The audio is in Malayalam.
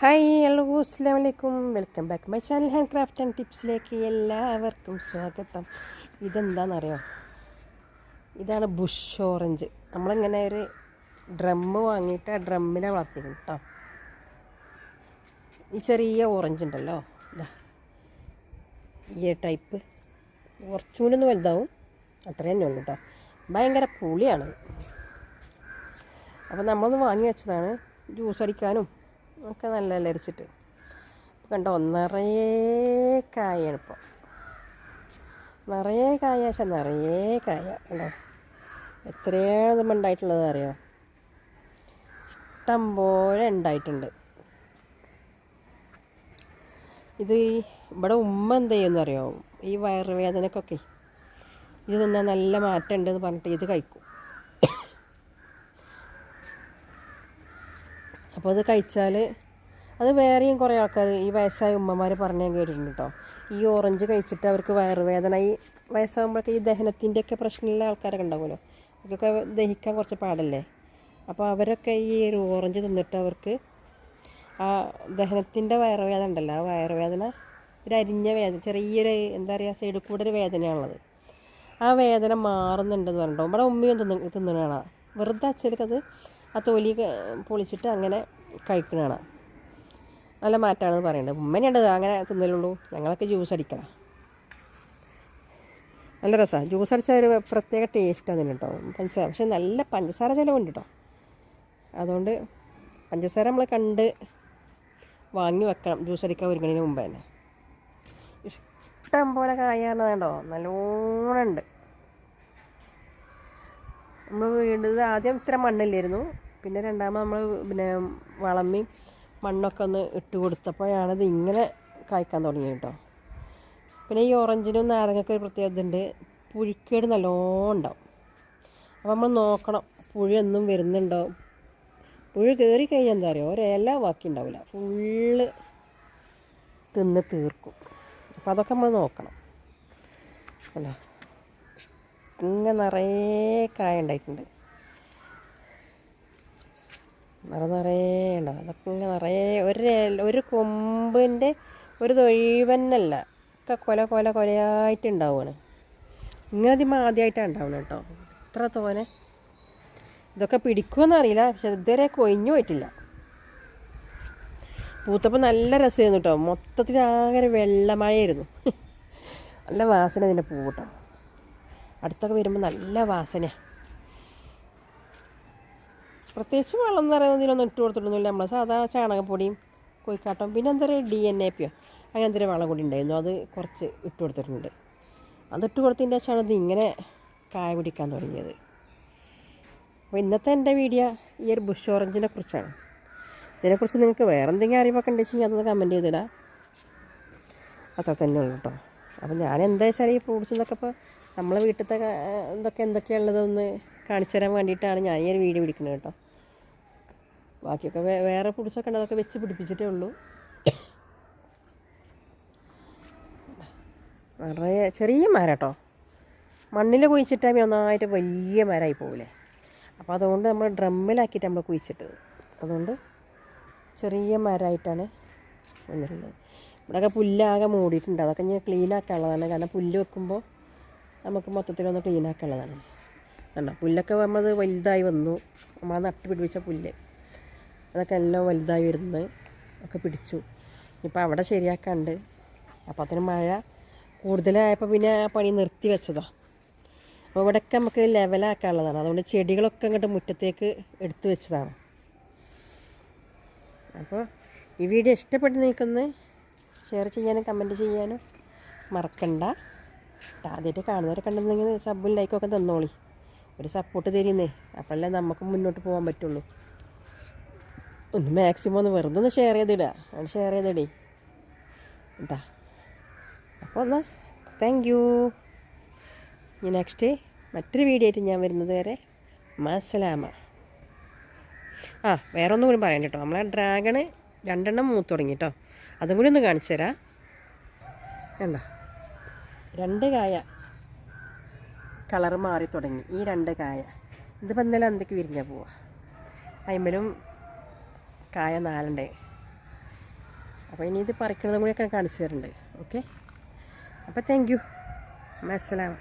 ഹായ് ഹലോ അസ്സാം വലൈക്കും welcome back my channel hand craft and ടിപ്സിലേക്ക് എല്ലാവർക്കും സ്വാഗതം. ഇതെന്താണെന്നറിയോ ഇതാണ് ബുഷ് ഓറഞ്ച് നമ്മളിങ്ങനെ ഒരു ഡ്രമ്മ് വാങ്ങിയിട്ട് ആ ഡ്രമ്മിനെ വളർത്തിക്കും കേട്ടോ ഈ ചെറിയ ഓറഞ്ച് ഉണ്ടല്ലോ ഇതാ ഈ ടൈപ്പ് കുറച്ചുകൂടി ഒന്ന് വലുതാവും. അത്ര തന്നെ ഉള്ളൂ കേട്ടോ ഭയങ്കര പുളിയാണ്. അപ്പോൾ നമ്മളൊന്ന് വാങ്ങി വെച്ചതാണ്. ജ്യൂസ് അടിക്കാനും ഒക്കെ നല്ല അലരിച്ചിട്ട് കണ്ടോ നിറയെ കായാണ് ഇപ്പോൾ നിറയെ കായ പക്ഷെ നിറയെ കായ. കണ്ടോ? എത്രയാണ് നമ്മൾ ഉണ്ടായിട്ടുള്ളത് അറിയോ? ഇഷ്ടം പോലെ ഉണ്ടായിട്ടുണ്ട്. ഇത് ഇവിടെ ഉമ്മ എന്ത് ചെയ്യുമെന്ന് അറിയോ ഈ വയറുവേദനക്കൊക്കെ. ഇത് നിന്നാൽ നല്ല മാറ്റം ഉണ്ടെന്ന് പറഞ്ഞിട്ട് ഇത് കഴിക്കും. അപ്പോൾ അത് കഴിച്ചാൽ അത് വേറെയും കുറേ ആൾക്കാർ ഈ വയസ്സായ ഉമ്മമാർ പറഞ്ഞു ഞാൻ കേട്ടിട്ടുണ്ട് കേട്ടോ ഈ ഓറഞ്ച് കഴിച്ചിട്ട് അവർക്ക് വയറുവേദന ഈ വയസ്സാകുമ്പോഴൊക്കെ ഈ ദഹനത്തിന്റെയൊക്കെ പ്രശ്നമുള്ള ആൾക്കാരൊക്കെ ഉണ്ടാവുമല്ലോ. അവർക്കൊക്കെ ദഹിക്കാൻ കുറച്ച് പാടല്ലേ? അപ്പോൾ അവരൊക്കെ ഈ ഒരു ഓറഞ്ച് തിന്നിട്ട് അവർക്ക് ആ ദഹനത്തിന്റെ വയറുവേദന ഉണ്ടല്ലോ. ആ വയറുവേദന ഒരു അരിഞ്ഞ വേദന ചെറിയൊരു എന്താ പറയുക സൈഡിൽ കൂടെ ഒരു വേദനയാണുള്ളത്. ആ വേദന മാറുന്നുണ്ടെന്ന് പറഞ്ഞിട്ടുണ്ടോ. നമ്മുടെ ഉമ്മയും തിന്ന് തിന്നണതാണ് വെറുതെ അച്ഛനക്കത് ആ തൊലി പൊളിച്ചിട്ട് അങ്ങനെ കഴിക്കണതാണ്. നല്ല മാറ്റമാണെന്ന് പറയുന്നത് ഉമ്മനെയുണ്ട് അങ്ങനെ തിന്നലുള്ളൂ. ഞങ്ങളൊക്കെ ജ്യൂസ് അടിക്കണം. നല്ല രസമാണ് ജ്യൂസ് അടിച്ചാൽ ഒരു പ്രത്യേക ടേസ്റ്റ് അതിന് കേട്ടോ പഞ്ചസാര. പക്ഷെ നല്ല പഞ്ചസാര ചിലവുണ്ട് കേട്ടോ അതുകൊണ്ട് പഞ്ചസാര നമ്മൾ കണ്ട് വാങ്ങി വെക്കണം. ജ്യൂസ് അടിക്കാൻ ഒരുങ്ങണതിന് മുമ്പ് തന്നെ. ഇഷ്ടം പോലെ കായ വേണ്ടോ നല്ലോണം ഉണ്ട്. നമ്മൾ വീണ്ടത് ആദ്യം ഇത്ര മണ്ണില്ലായിരുന്നു. പിന്നെ രണ്ടാമത് നമ്മൾ പിന്നെ വളമ്മി മണ്ണൊക്കെ ഒന്ന് ഇട്ട് കൊടുത്തപ്പോഴാണ് ഇത് ഇങ്ങനെ കായ്ക്കാൻ തുടങ്ങിയത് കേട്ടോ. പിന്നെ ഈ ഓറഞ്ചിനും നാരങ്ങയ്ക്ക് ഒരു പ്രത്യേകത ഉണ്ട് പുഴുക്കേട് നല്ലോണം ഉണ്ടാവും. അപ്പോൾ നമ്മൾ നോക്കണം പുഴയൊന്നും വരുന്നുണ്ടോ? പുഴ കയറി കഴിഞ്ഞാൽ എന്താ പറയുക ഒരില ബാക്കി ഉണ്ടാവില്ല ഫുള്ള് തിന്ന് തീർക്കും. അപ്പോൾ അതൊക്കെ നമ്മൾ നോക്കണം. അല്ലോ? ഇങ്ങനെ നിറയെ കായ ഉണ്ടായിട്ടുണ്ട്. നിറ നിറയെ ഉണ്ടാവും അതൊക്കെ ഇങ്ങനെ നിറയെ ഒരു ഒരു കൊമ്പിന്റെ ഒരു തൊഴിവന്നല്ല. ഒക്കെ കൊല കൊല കൊലയായിട്ടുണ്ടാവുകയാണ് ഇങ്ങനെ അതിമ ആദ്യമായിട്ടാണ് ഉണ്ടാവുന്നത് കേട്ടോ. ഇത്ര തോനെ ഇതൊക്കെ പിടിക്കുമെന്ന് അറിയില്ല. പക്ഷെ ഇതുവരെ കൊഴിഞ്ഞു പോയിട്ടില്ല. പൂത്തപ്പോൾ നല്ല രസമായിരുന്നു കേട്ടോ. മൊത്തത്തിൽ ആകെ വെള്ളമഴയായിരുന്നു. നല്ല വാസന ഇതിന്റെ പൂ കേട്ടോ. അടുത്തൊക്കെ വരുമ്പോൾ നല്ല വാസന പ്രത്യേകിച്ച് വെള്ളം എന്ന് പറയുന്നത് ഇതിനൊന്നും ഇട്ട് കൊടുത്തിട്ടൊന്നുമില്ല. നമ്മൾ സാധാ ചാണകപ്പൊടിയും കോഴിക്കാട്ടം പിന്നെ എന്താ പറയുക ഡി എൻ എ പിയോ? അങ്ങനെ എന്തൊരു വളം കൂടി ഉണ്ടായിരുന്നു. അത് കുറച്ച് ഇട്ട് കൊടുത്തിട്ടുണ്ട്. അതിട്ട് കൊടുത്തതിന്റെ ശേഷമാണ് ഇത് ഇങ്ങനെ കായ പിടിക്കാൻ തുടങ്ങിയത്. അപ്പോൾ ഇന്നത്തെ എന്റെ വീഡിയോ ഈ ഒരു ബുഷ് ഓറഞ്ചിനെ കുറിച്ചാണ്. ഇതിനെക്കുറിച്ച് നിങ്ങൾക്ക് വേറെ എന്തെങ്കിലും അറിവൊക്കെ ഉണ്ടെങ്കിൽ അതൊന്ന് കമന്റ് ചെയ്തിടാം. അത്ര തന്നെ ഉള്ളൂ കേട്ടോ. അപ്പോൾ ഞാൻ എന്താ വെച്ചാൽ ഈ ഫ്രൂട്ട്സ് എന്നൊക്കെ ഇപ്പോൾ നമ്മളെ വീട്ടിലത്തെ ഇതൊക്കെ എന്തൊക്കെയുള്ളതൊന്ന് കാണിച്ചു തരാൻ വേണ്ടിയിട്ടാണ് ഞാൻ ഈ ഒരു വീഡിയോ പിടിക്കുന്നത് കേട്ടോ. ബാക്കിയൊക്കെ വേറെ പുടിച്ചൊക്കെ ഉണ്ട്? അതൊക്കെ വെച്ച് പിടിപ്പിച്ചിട്ടേ ഉള്ളൂ. നിറയെ ചെറിയ മരം കേട്ടോ. മണ്ണിൽ കുഴിച്ചിട്ടാൽ ഒന്നായിട്ട് വലിയ മരമായി പോകില്ലേ അപ്പോൾ അതുകൊണ്ട് നമ്മൾ ഡ്രമ്മിലാക്കിയിട്ട് നമ്മൾ കുഴിച്ചിട്ടത്. അതുകൊണ്ട് ചെറിയ മരമായിട്ടാണ് വന്നിട്ടുള്ളത്. ഇവിടെയൊക്കെ പുല്ലാകെ മൂടിയിട്ടുണ്ട്. അതൊക്കെ ഞാൻ ക്ലീൻ ആക്കാനുള്ളതാണ്. കാരണം പുല്ല് വെക്കുമ്പോൾ നമുക്ക് മൊത്തത്തിലൊന്ന് ക്ലീൻ ആക്കാനുള്ളതാണ്. കണ്ടോ? പുല്ലൊക്കെ വന്നത് വലുതായി വന്നു. അമ്മ നട്ട് പിടിപ്പിച്ച പുല്ല്. അതൊക്കെ എല്ലാം വലുതായി വരുന്നത് ഒക്കെ പിടിച്ചു. ഇപ്പോൾ അവിടെ ശരിയാക്കാണ്ട്. അപ്പോൾ അതിന് മഴ കൂടുതലായപ്പോൾ പിന്നെ ആ പണി നിർത്തി വെച്ചതാണ് അപ്പോൾ ഇവിടെയൊക്കെ നമുക്ക് ലെവലാക്കാനുള്ളതാണ് അതുകൊണ്ട് ചെടികളൊക്കെ അങ്ങോട്ട് മുറ്റത്തേക്ക് എടുത്തു വെച്ചതാണ്. അപ്പോൾ ഈ വീഡിയോ ഇഷ്ടപ്പെട്ട് നിൽക്കുന്നത് ഷെയർ ചെയ്യാനും കമന്റ് ചെയ്യാനും മറക്കണ്ട. ആദ്യമായിട്ട് കാണുന്നവരെ കണ്ടെന്നെങ്കിൽ സബും ലൈക്കൊക്കെ തന്നോളി. ഒരു സപ്പോർട്ട് തരുന്നേ. അപ്പോഴല്ലേ നമുക്ക് മുന്നോട്ട് പോകാൻ പറ്റുള്ളൂ. ഒന്ന് മാക്സിമം ഒന്ന് വെറുതെ ഒന്ന് ഷെയർ ചെയ്തിടുക അത് ഷെയർ ചെയ്തിടേ. കേട്ടാ അപ്പോൾ എന്നാൽ താങ്ക് യു ഇനി നെക്സ്റ്റ് മറ്റൊരു വീഡിയോ ആയിട്ട് ഞാൻ വരുന്നത് വരെ മസലാമ. ആ വേറെ ഒന്നും കൂടി പറയാൻ കേട്ടോ. നമ്മളെ ഡ്രാഗണ് രണ്ടെണ്ണം മൂത്ത് തുടങ്ങി കേട്ടോ. അതും കൂടി ഒന്ന് കാണിച്ചു തരാം കണ്ട രണ്ട് കായ കളർ മാറി തുടങ്ങി. ഈ രണ്ട് കായ. ഇതിപ്പോൾ ഇന്നലെ അന്തൊക്കെ വിരിഞ്ഞ പോവാ. അയിമ്പലും കായ നാലുണ്ട്. അപ്പോൾ ഇനി ഇത് പറിക്കുന്നതും കൂടിയൊക്കെ കാണിച്ചു തരുന്നുണ്ട് ഓക്കെ? അപ്പോൾ താങ്ക് യു അസ്സലാം